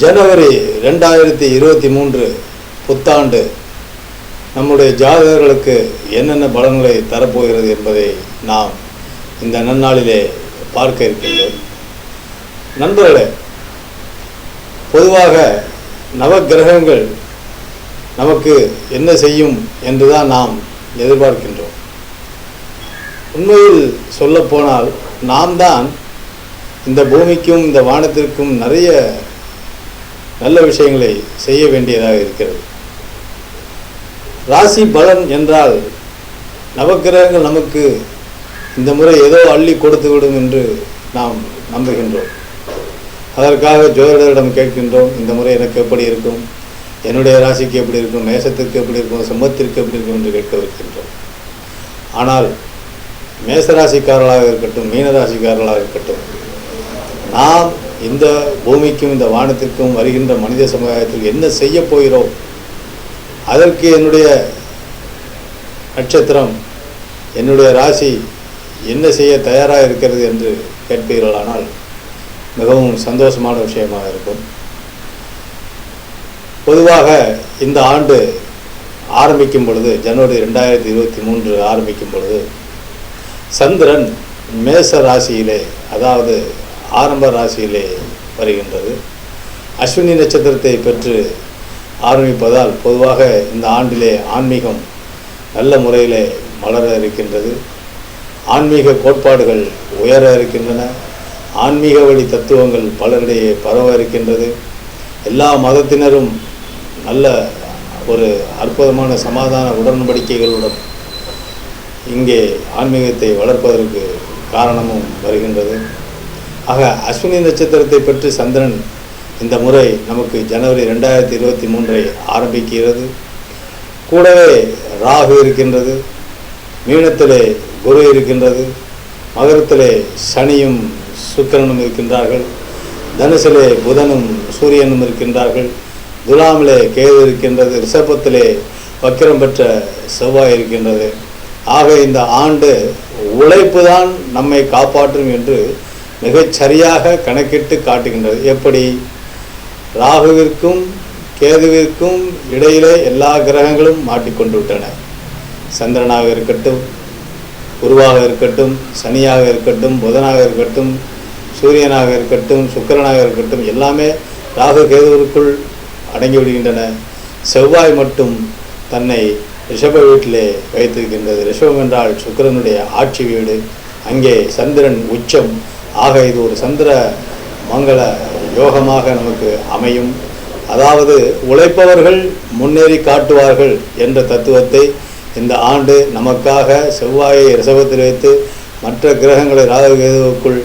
ஜனவரி ரெண்டாயிரத்தி இருபத்தி மூன்று புத்தாண்டு நம்முடைய ஜாதகர்களுக்கு என்னென்ன பலன்களை தரப்போகிறது என்பதை நாம் இந்த நன்னாளிலே பார்க்க இருக்கின்றோம். நண்பர்களே பொதுவாக நவக்கிரகங்கள் நமக்கு என்ன செய்யும் என்றுதான் நாம் எதிர்பார்க்கின்றோம். உண்மையில் சொல்லப்போனால் நாம் தான் இந்த பூமிக்கும் இந்த வானத்திற்கும் நிறைய நல்ல விஷயங்களை செய்ய வேண்டியதாக இருக்கிறது. ராசி பலன் என்றால் நவக்கிரகங்கள் நமக்கு இந்த முறை ஏதோ அள்ளி கொடுத்து விடும் என்று நாம் நம்புகின்றோம். அதற்காக ஜோதிடரிடம் கேட்கின்றோம் இந்த முறை எனக்கு எப்படி இருக்கும்? என்னுடைய ராசிக்கு எப்படி இருக்கும்? மேசத்திற்கு எப்படி இருக்கும்? சிம்மத்திற்கு எப்படி இருக்கும்? என்று கேட்க வருகின்றோம். ஆனால் மேசராசிக்காரர்களாக இருக்கட்டும் மீனராசிக்காரர்களாக இருக்கட்டும் நாம் இந்த பூமிக்கும் இந்த வானத்திற்கும் வருகின்ற மனித சமுதாயத்தில் என்ன செய்ய போகிறோம் அதற்கு என்னுடைய நட்சத்திரம் என்னுடைய ராசி என்ன செய்ய தயாராக இருக்கிறது என்று கேட்பீர்களானால் மிகவும் சந்தோஷமான விஷயமாக இருக்கும். பொதுவாக இந்த ஆண்டு ஆரம்பிக்கும் பொழுது ஜனவரி ரெண்டாயிரத்தி இருபத்தி மூன்று ஆரம்பிக்கும் பொழுது சந்திரன் மேச ராசியிலே அதாவது ஆரம்ப ராசியிலே வருகின்றது. அஸ்வினி நட்சத்திரத்தை பெற்று ஆரம்பிப்பதால் பொதுவாக இந்த ஆண்டிலே ஆன்மீகம் நல்ல முறையிலே மலர இருக்கின்றது. ஆன்மீக கோட்பாடுகள் உயர இருக்கின்றன. ஆன்மீக வழி தத்துவங்கள் பலரிடையே பரவ இருக்கின்றது. எல்லா மதத்தினரும் நல்ல ஒரு அற்புதமான சமாதான உடன்படிக்கைகளுடன் இங்கே ஆன்மீகத்தை வளர்ப்பதற்கு காரணமும் வருகின்றது. ஆக அஸ்வினி நட்சத்திரத்தை பெற்று சந்திரன் இந்த முறை நமக்கு ஜனவரி ரெண்டாயிரத்தி இருபத்தி மூன்றை ஆரம்பிக்கிறது. கூடவே ராகு இருக்கின்றது மீனத்திலே குரு இருக்கின்றது மகரத்திலே சனியும் சுக்கிரனும் இருக்கின்றார்கள் தனுசிலே புதனும் சூரியனும் இருக்கின்றார்கள் துலாமிலே கேது இருக்கின்றது ரிஷபத்திலே வக்கிரம் பெற்ற செவ்வாய் இருக்கின்றது. ஆக இந்த ஆண்டு உழைப்பு தான் நம்மை காப்பாற்றும் என்று மிகச் சரியாக கணக்கிட்டு காட்டுகின்றது. எப்படி? ராகுவிற்கும் கேதுவிற்கும் இடையிலே எல்லா கிரகங்களும் மாட்டிக்கொண்டு விட்டன சந்திரனாக இருக்கட்டும் குருவாக இருக்கட்டும் சனியாக இருக்கட்டும் புதனாக இருக்கட்டும் சூரியனாக இருக்கட்டும் சுக்கிரனாக இருக்கட்டும் எல்லாமே ராகு கேதுவிற்குள் அடங்கி விடுகின்றன. செவ்வாய் மட்டும் தன்னை ரிஷப வீட்டிலே வைத்திருக்கின்றது. ரிஷபம் என்றால் சுக்கிரனுடைய ஆட்சி வீடு. அங்கே சந்திரன் உச்சம். ஆக இது ஒரு சந்திர மங்கள யோகமாக நமக்கு அமையும். அதாவது உழைப்பவர்கள் முன்னேறி காட்டுவார்கள் என்ற தத்துவத்தை இந்த ஆண்டு நமக்காக செவ்வாயை ரிசவத்தில் வைத்து மற்ற கிரகங்களை ராககேதுவுக்குள்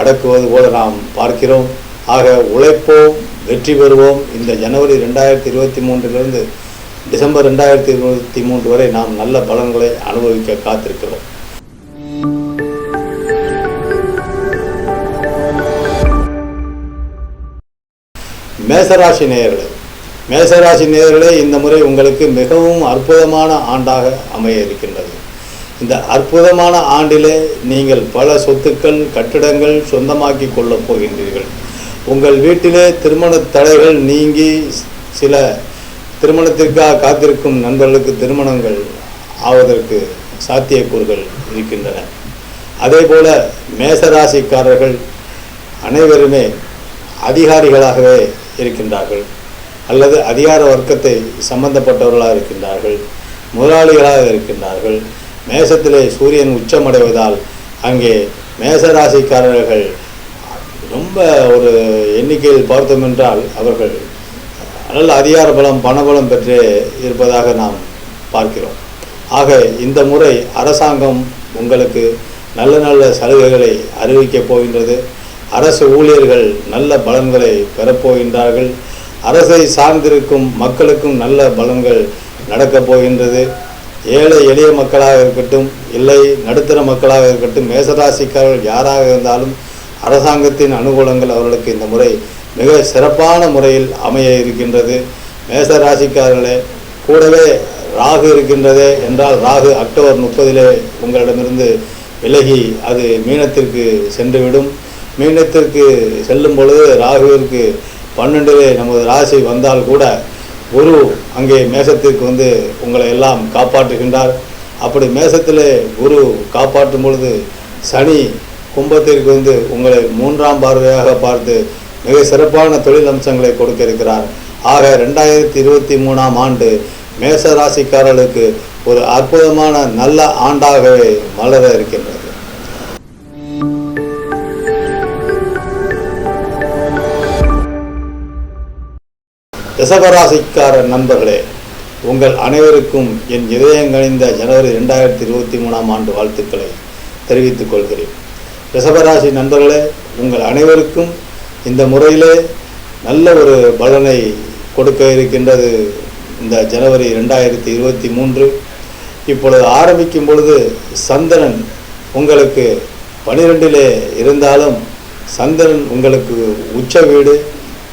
அடக்குவது போல நாம் பார்க்கிறோம். ஆக உழைப்போம் வெற்றி பெறுவோம். இந்த ஜனவரி ரெண்டாயிரத்தி இருபத்தி மூன்றிலிருந்து டிசம்பர் ரெண்டாயிரத்தி இருபத்தி மூன்று வரை நாம் நல்ல பலன்களை அனுபவிக்க காத்திருக்கிறோம். மேசராசி நேயர்களே மேசராசி நேயர்களே இந்த முறை உங்களுக்கு மிகவும் அற்புதமான ஆண்டாக அமைய இருக்கின்றது இந்த அற்புதமான ஆண்டிலே நீங்கள் பல சொத்துக்கள் கட்டிடங்கள் சொந்தமாக்கி கொள்ளப் போகின்றீர்கள். உங்கள் வீட்டிலே திருமண தடைகள் நீங்கி சில திருமணத்திற்காக காத்திருக்கும் நண்பர்களுக்கு திருமணங்கள் ஆவதற்கு சாத்தியக்கூறுகள் இருக்கின்றன. அதே போல மேசராசிக்காரர்கள் அனைவருமே அதிகாரிகளாகவே இருக்கின்றார்கள். அல்லது அதிகார வர்க்கத்தை சம்பந்தப்பட்டவர்களாக இருக்கின்றார்கள். முதலாளிகளாக இருக்கின்றார்கள். மேசத்திலே சூரியன் உச்சமடைவதால் அங்கே மேசராசிக்காரர்கள் ரொம்ப ஒரு எண்ணிக்கையில் பார்த்தோம் என்றால் அவர்கள் நல்ல அதிகார பலம் பணபலம் பெற்று இருப்பதாக நாம் பார்க்கிறோம். ஆக இந்த முறை அரசாங்கம் உங்களுக்கு நல்ல நல்ல சலுகைகளை அறிவிக்கப் போகின்றது. அரசு ஊழியர்கள் நல்ல பலன்களை பெறப்போகின்றார்கள். அரசை சார்ந்திருக்கும் மக்களுக்கும் நல்ல பலன்கள் நடக்கப் போகின்றது. ஏழை எளிய மக்களாக இருக்கட்டும் இல்லை நடுத்தர மக்களாக இருக்கட்டும் மேசராசிக்காரர்கள் யாராக இருந்தாலும் அரசாங்கத்தின் அனுகூலங்கள் அவர்களுக்கு இந்த முறை மிக சிறப்பான முறையில் அமைய இருக்கின்றது. மேசராசிக்காரர்களே கூடவே ராகு இருக்கின்றதே என்றால் ராகு அக்டோபர் முப்பதிலே உங்களிடமிருந்து விலகி அது மீனத்திற்கு சென்றுவிடும். மீனத்திற்கு செல்லும் பொழுது ராகுவிற்கு பன்னெண்டிலே நமது ராசி வந்தால் கூட குரு அங்கே மேசத்திற்கு வந்து உங்களை எல்லாம் காப்பாற்றுகின்றார். அப்படி மேசத்திலே குரு காப்பாற்றும் பொழுது சனி கும்பத்திற்கு வந்து உங்களை மூன்றாம் பார்வையாக பார்த்து மிக சிறப்பான தொழில் அம்சங்களை கொடுக்க இருக்கிறார் ஆக ரெண்டாயிரத்தி இருபத்தி மூணாம் ஆண்டு மேச ராசிக்காரர்களுக்கு ஒரு அற்புதமான நல்ல ஆண்டாகவே மலர இருக்கின்றது. ரிசவராசிக்கார நண்பர்களே உங்கள் அனைவருக்கும் என் இதயங்கணிந்த ஜனவரி ரெண்டாயிரத்தி இருபத்தி மூணாம் ஆண்டு வாழ்த்துக்களை தெரிவித்துக் கொள்கிறேன். ரிசவராசி நண்பர்களே உங்கள் அனைவருக்கும் இந்த முறையிலே நல்ல ஒரு பலனை கொடுக்க இருக்கின்றது இந்த ஜனவரி ரெண்டாயிரத்தி இருபத்தி மூன்று. இப்பொழுது ஆரம்பிக்கும் பொழுது சந்திரன் உங்களுக்கு பனிரெண்டிலே இருந்தாலும் சந்திரன் உங்களுக்கு உச்ச வீடு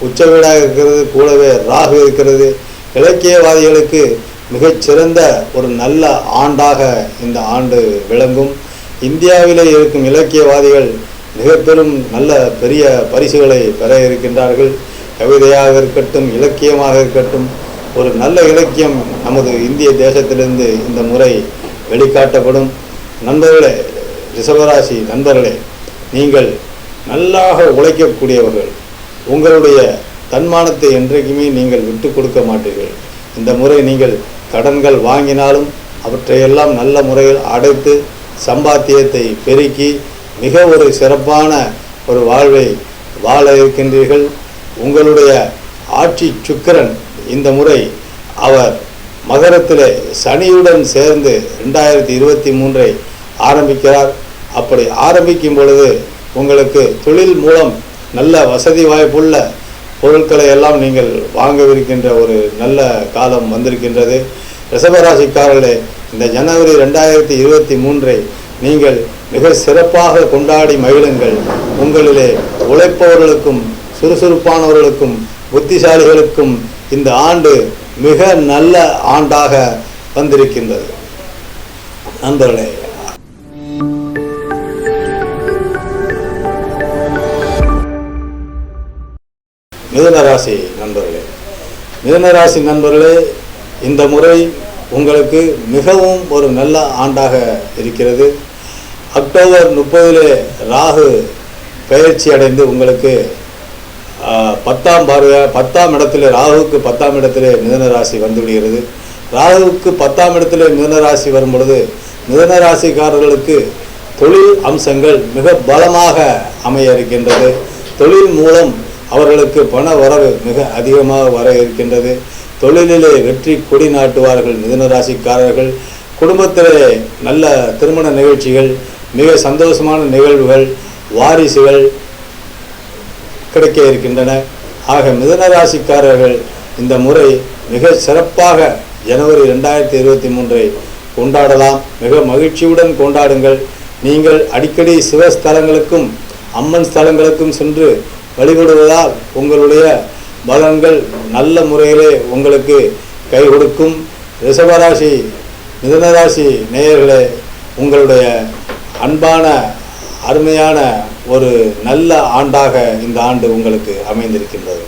உச்ச வீடாக இருக்கிறது கூடவே ராகு இருக்கிறது. இலக்கியவாதிகளுக்கு மிகச்சிறந்த ஒரு நல்ல ஆண்டாக இந்த ஆண்டு விளங்கும். இந்தியாவிலே இருக்கும் இலக்கியவாதிகள் மிக பெரும் நல்ல பெரிய பரிசுகளை பெற இருக்கின்றார்கள். கவிதையாக இருக்கட்டும் இலக்கியமாக இருக்கட்டும் ஒரு நல்ல இலக்கியம் நமது இந்திய தேசத்திலிருந்து இந்த முறை வெளிக்காட்டப்படும். நண்பர்களே ரிஷபராசி நண்பர்களே நீங்கள் நல்லாக உழைக்கக்கூடியவர்கள் உங்களுடைய தன்மானத்தை என்றைக்குமே நீங்கள் விட்டு கொடுக்க மாட்டீர்கள். இந்த முறை நீங்கள் கடன்கள் வாங்கினாலும் அவற்றையெல்லாம் நல்ல முறையில் அடைத்து சம்பாத்தியத்தை பெருக்கி மிக ஒரு சிறப்பான ஒரு வாழ்வை வாழ இருக்கின்றீர்கள். உங்களுடைய ஆட்சி சுக்கிரன் இந்த முறை அவர் மகரத்தில் சனியுடன் சேர்ந்து ரெண்டாயிரத்தி இருபத்தி மூன்றை ஆரம்பிக்கிறார். அப்படி ஆரம்பிக்கும் பொழுது உங்களுக்கு தொழில் மூலம் நல்ல வசதி வாய்ப்புள்ள பொருட்களை எல்லாம் நீங்கள் வாங்கவிருக்கின்ற ஒரு நல்ல காலம் வந்திருக்கின்றது. ரிஷபராசிக்காரர்களே இந்த ஜனவரி ரெண்டாயிரத்தி இருபத்தி மூன்றை நீங்கள் மிக சிறப்பாக கொண்டாடி மகிழுங்கள். உங்களிலே உழைப்பவர்களுக்கும் சுறுசுறுப்பானவர்களுக்கும் புத்திசாலிகளுக்கும் இந்த ஆண்டு மிக நல்ல ஆண்டாக வந்திருக்கின்றது. நண்பர்களே மிதுனராசி நண்பர்களே மிதுனராசி நண்பர்களே இந்த முறை உங்களுக்கு மிகவும் ஒரு நல்ல ஆண்டாக இருக்கிறது. அக்டோபர் முப்பதிலே ராகு பயிற்சி அடைந்து உங்களுக்கு பத்தாம் பார்வையா பத்தாம் இடத்துல ராகுவுக்கு பத்தாம் இடத்திலே மிதனராசி ராசி ராகுவுக்கு பத்தாம் இடத்திலே மிதனராசி வரும் பொழுது மிதுன ராசிக்காரர்களுக்கு தொழில் அம்சங்கள் மிக பலமாக அமைய இருக்கின்றது. தொழில் மூலம் அவர்களுக்கு பண வரவு மிக அதிகமாக வர இருக்கின்றது. தொழிலிலே வெற்றி கொடி நாட்டுவார்கள் மிதுன ராசிக்காரர்கள் குடும்பத்திலே நல்ல திருமண நிகழ்ச்சிகள் மிக சந்தோஷமான நிகழ்வுகள் வாரிசுகள் கிடைக்க இருக்கின்றன. ஆக மிதுன ராசிக்காரர்கள் இந்த முறை மிக சிறப்பாக ஜனவரி ரெண்டாயிரத்தி இருபத்தி மூன்றை கொண்டாடலாம். மிக மகிழ்ச்சியுடன் கொண்டாடுங்கள். நீங்கள் அடிக்கடி சிவஸ்தலங்களுக்கும் அம்மன் ஸ்தலங்களுக்கும் சென்று வழிபடுவதால் உங்களுடைய பலன்கள் நல்ல முறையிலே உங்களுக்கு கை கொடுக்கும். ரிஷபராசி மிதனராசி நேயர்களே உங்களுடைய அன்பான அருமையான ஒரு நல்ல ஆண்டாக இந்த ஆண்டு உங்களுக்கு அமைந்திருக்கின்றது.